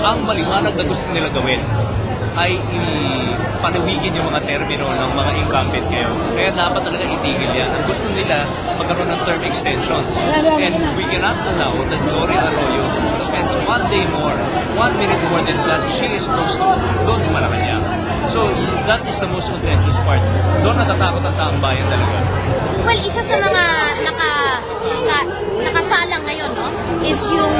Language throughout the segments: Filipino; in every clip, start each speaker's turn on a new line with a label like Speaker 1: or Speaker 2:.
Speaker 1: ang maliwanag na gusto nila gawin ay ipanawigin yung mga termino ng mga incumbent ngayon. Kaya dapat talaga itigil yan. Ang gusto nila magkaroon ng term extensions. And we cannot allow that Gloria Arroyo spends one day more, one minute more than that she is supposed to doon sa Malacanang. So that is the most contentious part. Doon natatakot ang taong bayan talaga.
Speaker 2: Well, isa sa mga naka, sa, nakasalang ngayon, no, is yung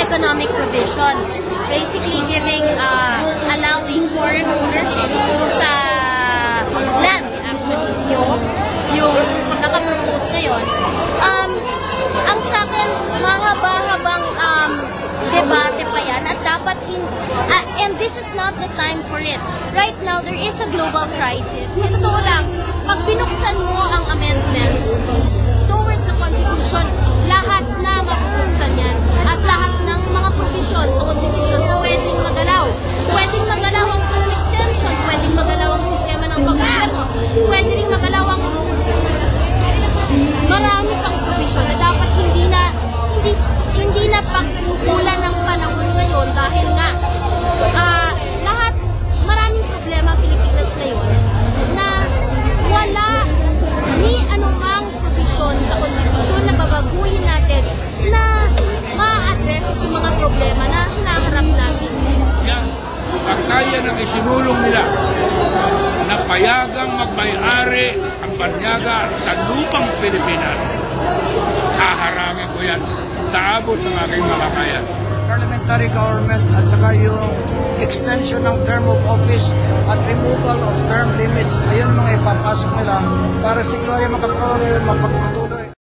Speaker 2: economic provisions. Basically giving, uh, allowing foreign ownership sa land, actually, yung, yung nakapropose ngayon. Um, ang sa akin, mahaba-habang um, debate pa yan at dapat hin ah, and this is not the time for it. Right now, there is a global crisis. Sa totoo lang, pag binuksan mo ang amendments towards the ang
Speaker 3: isinulong nila na payagang magmay-ari ang banyaga sa lupang Pilipinas. Haharangin ko yan sa abot ng aking makakaya.
Speaker 4: parliamentary government at saka yung extension ng term of office at removal of term limits. Ayun mga ipapasok nila para si Gloria Macapagal mapagpatuloy